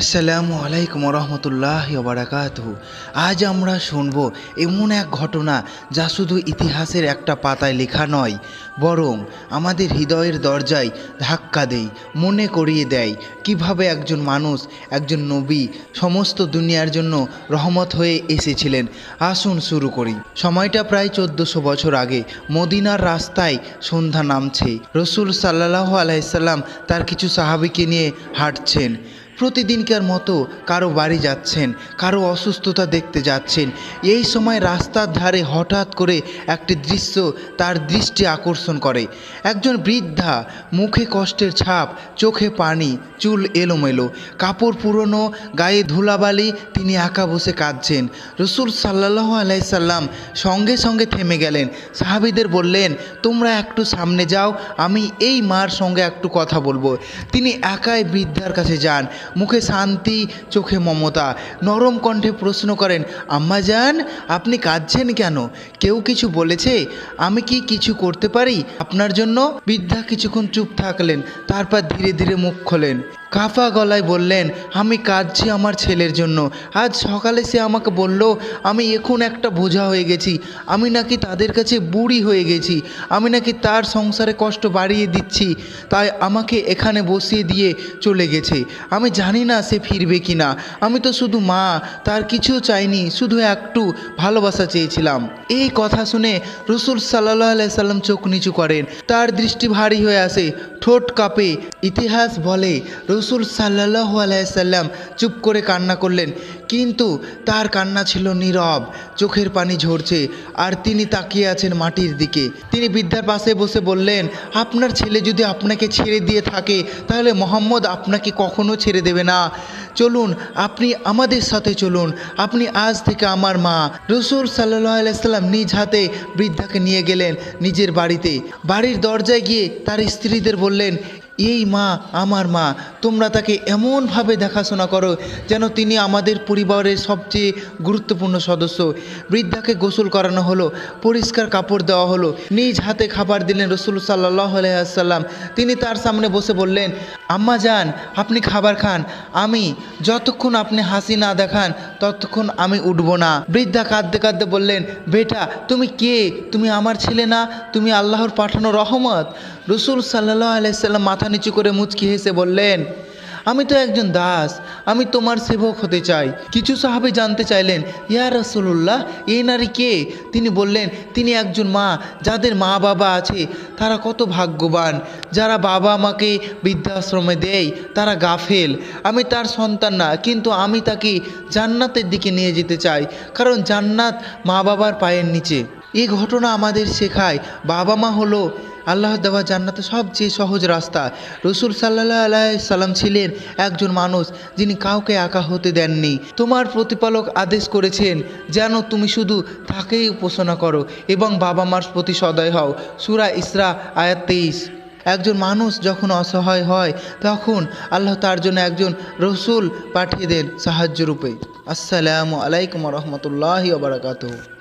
আসসালামু আলাইকুম রহমতুল্লাহ বারাকাত আজ আমরা শুনব এমন এক ঘটনা যা শুধু ইতিহাসের একটা পাতায় লেখা নয়, বরং আমাদের হৃদয়ের দরজায় ধাক্কা দেয়, মনে করিয়ে দেয় কীভাবে একজন মানুষ, একজন নবী সমস্ত দুনিয়ার জন্য রহমত হয়ে এসেছিলেন। আসুন শুরু করি। সময়টা প্রায় চোদ্দোশো বছর আগে মদিনার রাস্তায় সন্ধ্যা নামছে। রসুল সাল্লাহ আলাইসাল্লাম তার কিছু সাহাবিকে নিয়ে হাঁটছেন। প্রতিদিনকার মতো কারও বাড়ি যাচ্ছেন, কারও অসুস্থতা দেখতে যাচ্ছেন। এই সময় রাস্তার ধারে হঠাৎ করে একটি দৃশ্য তার দৃষ্টি আকর্ষণ করে। একজন বৃদ্ধা মুখে কষ্টের ছাপ, চোখে পানি, চুল এলোমেলো। কাপড় পুরনো, গায়ে ধুলাবালি, তিনি একা বসে কাঁদছেন। রসুল সাল্লাহ আলাইসাল্লাম সঙ্গে সঙ্গে থেমে গেলেন। সাহাবিদের বললেন, তোমরা একটু সামনে যাও, আমি এই মার সঙ্গে একটু কথা বলব। তিনি একাই বৃদ্ধার কাছে যান। মুখে শান্তি, চোখে মমতা। নরম কণ্ঠে প্রশ্ন করেন, আম্মা যান আপনি কাঁদছেন কেন? কেউ কিছু বলেছে? আমি কি কিছু করতে পারি? আপনার জন্য বৃদ্ধা কিছুক্ষণ চুপ থাকলেন, তারপর ধীরে ধীরে মুখ খোলেন। কাফা গলায় বললেন, আমি কাঁদছি আমার ছেলের জন্য। আজ সকালে সে আমাকে বলল, আমি এখন একটা বোঝা হয়ে গেছি। আমি নাকি তাদের কাছে বুড়ি হয়ে গেছি। আমি নাকি তার সংসারে কষ্ট বাড়িয়ে দিচ্ছি। তাই আমাকে এখানে বসিয়ে দিয়ে চলে গেছে। আমি জানি না সে ফিরবে কি না আমি তো শুধু মা, তার কিছু চাইনি, শুধু একটু ভালোবাসা চেয়েছিলাম। এই কথা শুনে রসুল সাল্লাহ সাল্লাম চোখ নিচু করেন। তার দৃষ্টি ভারী হয়ে আসে। ঠোঁট কাঁপে ইতিহাস বলে রসুল সাল্লাহ আলাইসাল্লাম চুপ করে কান্না করলেন। কিন্তু তার কান্না ছিল নীরব, চোখের পানি ঝরছে, আর তিনি তাকিয়ে আছেন মাটির দিকে। তিনি বৃদ্ধার পাশে বসে বললেন, আপনার ছেলে যদি আপনাকে ছেড়ে দিয়ে থাকে, তাহলে মোহাম্মদ আপনাকে কখনো ছেড়ে দেবে না। চলুন, আপনি আমাদের সাথে চলুন। আপনি আজ থেকে আমার মা। রসুল সাল্লাহ আলাইসাল্লাম নিজ হাতে বৃদ্ধাকে নিয়ে গেলেন নিজের বাড়িতে। বাড়ির দরজায় গিয়ে তার স্ত্রীদের বললেন এই মা, আমার মা, তোমরা তাকে এমনভাবে দেখাশোনা করো যেন তিনি আমাদের পরিবারের সবচেয়ে গুরুত্বপূর্ণ সদস্য। বৃদ্ধাকে গোসল করানো হলো, পরিষ্কার কাপড় দেওয়া হলো, নিজ হাতে খাবার দিলেন রসুল সাল্লাহ আলাইসাল্লাম তিনি তার সামনে বসে বললেন, আম্মা যান, আপনি খাবার খান। আমি যতক্ষণ আপনি হাসি না দেখান, ততক্ষণ আমি উঠব না। বৃদ্ধা কাঁদতে কাঁদতে বললেন, বেটা, তুমি কে? তুমি আমার ছেলে না? তুমি আল্লাহর পাঠানো রহমত? রসুল সাল্লাহ আলাইসাল্লাম মাথা নিচু করে মুচকি হেসে বললেন, আমি তো একজন দাস, আমি তোমার সেবক হতে চাই। কিছু সাহাবি জানতে চাইলেন, ইয়া রসুল্লাহ এই নারী কে? তিনি বললেন, তিনি একজন মা, যাদের মা বাবা আছে, তারা কত ভাগ্যবান। যারা বাবা মাকে বৃদ্ধাশ্রমে দেয়, তারা গাফেল। আমি তার সন্তান না, কিন্তু আমি তাকে জান্নাতের দিকে নিয়ে যেতে চাই, কারণ জান্নাত মা বাবার পায়ের নিচে। এই ঘটনা আমাদের শেখায়, বাবা মা হলো আল্লাহ দেওয়া জান্নাতে সবচেয়ে সহজ রাস্তা। রসুল সাল্লাহ আলাই সাল্লাম ছিলেন একজন মানুষ যিনি কাউকে একা হতে দেননি। তোমার প্রতিপালক আদেশ করেছেন যেন তুমি শুধু তাকেই উপাসনা করো এবং বাবা মার প্রতি সদয় হও। সুরা ইসরা, আয়াত তেইশ। একজন মানুষ যখন অসহায় হয়, তখন আল্লাহ তার জন্য একজন রসুল পাঠিয়ে দেন সাহায্য রূপে আসসালামু আলাইকুম রহমতুল্লাহি বারাকাতুহ।